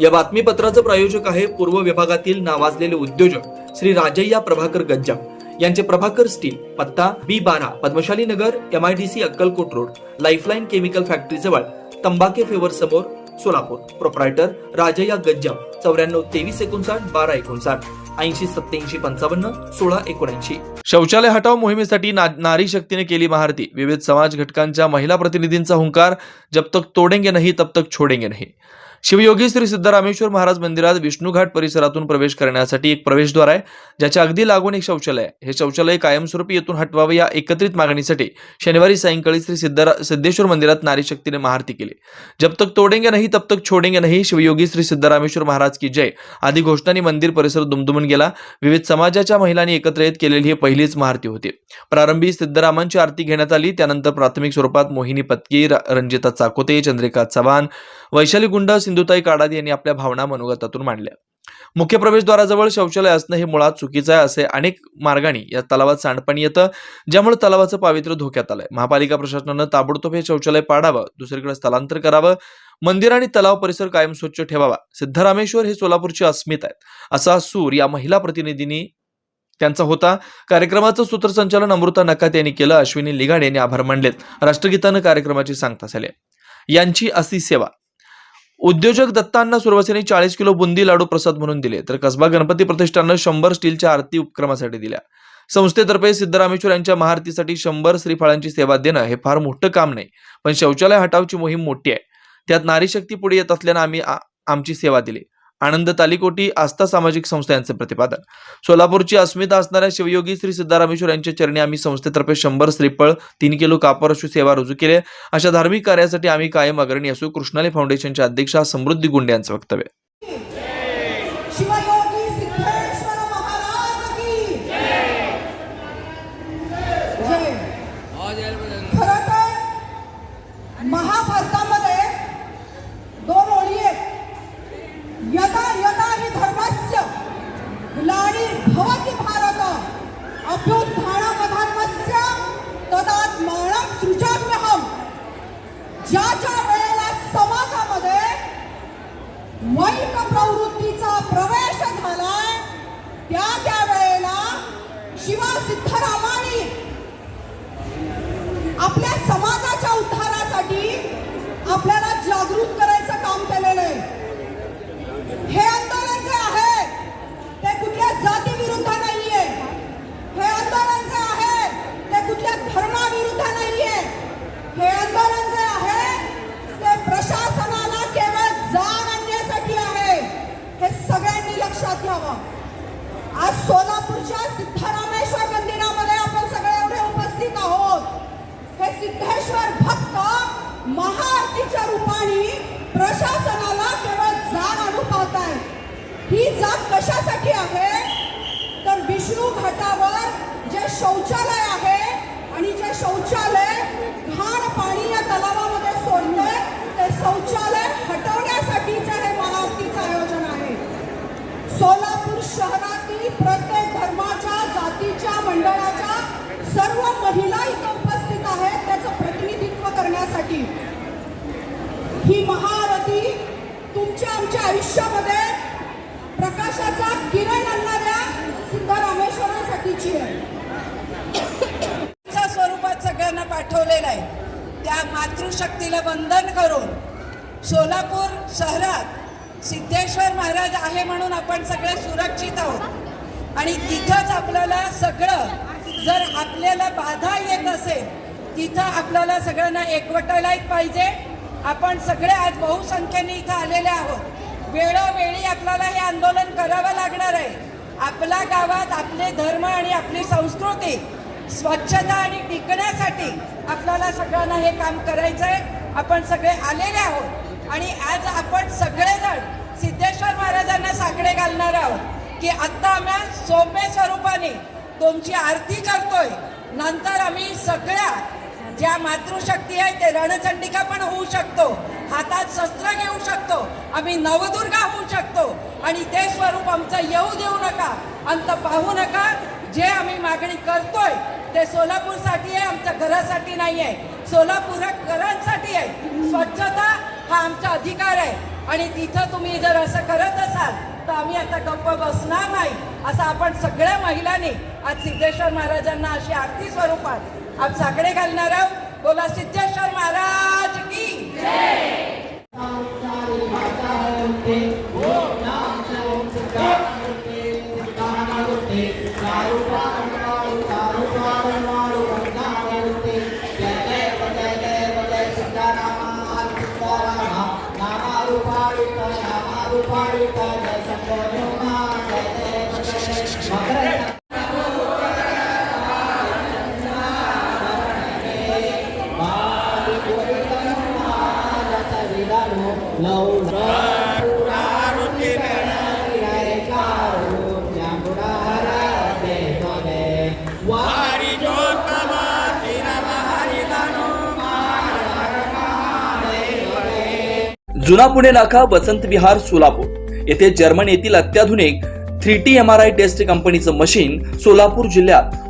या बातमीपत्राचं प्रायोजक आहे पूर्व विभागातील नावाजलेले उद्योजक श्री राजय्या प्रभाकर गज्जा यांचे प्रभाकर स्टील पत्ता बी बारा Padmashali Nagar M I D C Akkalkot road lifeline chemical factory जवळ तंबाके फेवर समोर सोलापूर. प्रोप्रायटर राजय्या गज्जा चौऱ्याण्णव तेवीस एकोणसाठ बारा एकोणसाठ ऐंशी सत्याऐंशी पंचावन्न सोळा एकोणऐंशी. शौचालय हटाव मोहिमेसाठी ना- नारी शक्तीने केली महारती विविध समाज घटकांच्या महिला प्रतिनिधींचा हुंकार जब तक तोडेंगे नाही तब तक छोडेंगे नाही. शिवयोगी श्री सिद्धरामेश्वर महाराज मंदिरात विष्णूघाट परिसरातून प्रवेश करण्यासाठी एक प्रवेशद्वार आहे ज्याच्या अगदी लागून एक शौचालय आहे. हे शौचालय कायमस्वरूपी येथून हटवावे या एकत्रित मागणीसाठी शनिवारी सायंकाळी श्री सिद्धरा सिद्धेश्वर मंदिरात नारी शक्तीने महारती केली. जब तक तोडेंगे नाही तब तक छोडेंगे नाही शिवयोगी श्री सिद्धरामेश्वर महाराज की जय. आदी घोषणांनी मंदिर परिसर दुमदुमून गेला. विविध समाजाच्या महिलांनी एकत्र येत केलेली ही पहिलीच महारती होती. प्रारंभी सिद्धरामांची आरती घेण्यात आली. त्यानंतर प्राथमिक स्वरूपात मोहिनी पत्की र- रंजिता चाकोते चंद्रिका चव्हाण वैशाली गुंड सिंधुताई काडाद यांनी आपल्या भावना मनोगतातून मांडल्या. मुख्य प्रवेशद्वाराजवळ शौचालय असणं हे मुळात चुकीचं आहे असे अनेक मार्गाने या तलावात सांडपाणी येतं ज्यामुळे तलावाचं पावित्र्य धोक्यात आलंय. महापालिका प्रशासनानं ताबडतोब हे शौचालय पाडावं दुसरीकडे स्थलांतर करावं मंदिर आणि तलाव परिसर कायम स्वच्छ ठेवावा. सिद्धरामेश्वर हे सोलापूरची अस्मिता आहेत. असा सूर या महिला प्रतिनिधींनी त्यांचा होता. कार्यक्रमाचं सूत्रसंचालन अमृता नकात यांनी केलं अश्विनी लिगाड यांनी आभार मानलेत. राष्ट्रगीतानं कार्यक्रमाची सांगता झाली यांची असी सेवा. उद्योजक दत्तांना सुरवातीने चाळीस किलो बुंदी लाडू प्रसाद म्हणून दिले तर कसबा गणपती प्रतिष्ठाननं शंभर स्टीलच्या आरती उपक्रमासाठी दिल्या. संस्थेतर्फे सिद्धरामेश्वर यांच्या महाआरतीसाठी शंभर श्रीफळांची सेवा देणं हे फार मोठं काम नाही पण शौचालय हटावची मोहीम मोठी आहे. त्यात नारी शक्ती पुढे येत असल्यानं आम्ही आमची सेवा दिली. आनंद तालिकोटी आस्था सामाजिक संस्था यांचं प्रतिपादन सोलापूरची अस्मिता असणाऱ्या शिवयोगी श्री सिद्धारामेश्वर यांच्या चरणी आम्ही संस्थेतर्फे शंभर श्रीफळ तीन किलो कापर अशी सेवा रुजू केली. अशा धार्मिक कार्यासाठी आम्ही कायम अग्रणी असू. कृष्णाली फाउंडेशनच्या अध्यक्षा समृद्धी गुंडे यांचं वक्तव्य शिवयोगी सिद्धेश्वर महाराज की जय खरं तर महाभारतामध्ये दोन ओळी आहेत यदा यदा हि धर्मस्य ग्लानिर्भवति भारत अभ्युत्थानमधर्मस्य तदात्मानं सृजाम्यहम्। ज्या ज्या वेळेला समाजामध्ये वाईट प्रवृत्तीचा प्रवेश झालाय त्या त्या वेळेला शिवा सिद्धरामानी आपल्या परमेश्वर भक्त महाआरतीच्या रूपाने प्रशासनाला केवळ जाण आणू आहे. ही जात कशासाठी आहे? तर विष्णू घाटावर जे शौचालय आहे आणि जे शौचालय घाण पाणी या तलावामध्ये सोडले ते शौचालय हटवण्यासाठीचे हे महाआरतीचं आयोजन आहे सोलापूर शहरातील प्रत्येक धर्माच्या जातीच्या मंडळाच्या सर्व महिला इथं उपस्थित आहेत त्याचं प्रतिनिधित्व करण्यासाठी ही महाआरती तुमच्या आमच्या आयुष्यामध्ये प्रकाशाचा किरण आणणाऱ्या सिद्धरामेश्वरासाठीची आहे. स्वरूपात सगळ्यांना पाठवलेलं आहे. त्या मातृशक्तीला वंदन करून सोलापूर शहरात सिद्धेश्वर महाराज आहे म्हणून आपण सगळे सुरक्षित आहोत. आणि तिथंच आपल्याला सगळं जर आपल्याला बाधा येत असेल तिथं आपल्याला सगळ्यांना एकवटायलाच पाहिजे. आपण सगळे आज बहुसंख्येने इथं आलेले आहोत. वेळोवेळी आपल्याला हे आंदोलन करावं लागणार आहे. आपल्या गावात आपले धर्म आणि आपली संस्कृती स्वच्छता आणि टिकण्यासाठी आपल्याला सगळ्यांना हे काम करायचं आहे आपण सगळे आलेले आहोत. आणि आज आपण सगळेजण सिद्धेश्वर महाराजांना साकडे घालणार आहोत की आत्ता आम्ही सौम्य स्वरूपाने तुमची आरती करतोय. नंतर आम्ही सगळ्या ज्या मातृशक्ती आहे ते रणचंडिका पण होऊ शकतो. हातात शस्त्र घेऊ शकतो. आम्ही नवदुर्गा होऊ शकतो. आणि ते स्वरूप आमचं येऊ देऊ नका. अंत पाहू नका जे आम्ही मागणी करतोय ते सोलापूरसाठी आहे आमच्या घरासाठी नाही आहे सोलापूर घरांसाठी आहे. स्वच्छता हा आमचा अधिकार आहे. आणि तिथं तुम्ही जर असं करत असाल तर आम्ही आता गप्प बसणार नाही. असं आपण सगळ्या महिलांनी आज सिद्धेश्वर महाराजांना अशी आरती स्वरूपात आप साकडे घालणार आहोत. बोला सिद्धेश्वर महाराज की जुना पुणे नाका वसंत विहार सोलापूर. येथे जर्मन येथील अत्याधुनिक three T M R I test कंपनीचं मशीन सोलापूर जिल्ह्यात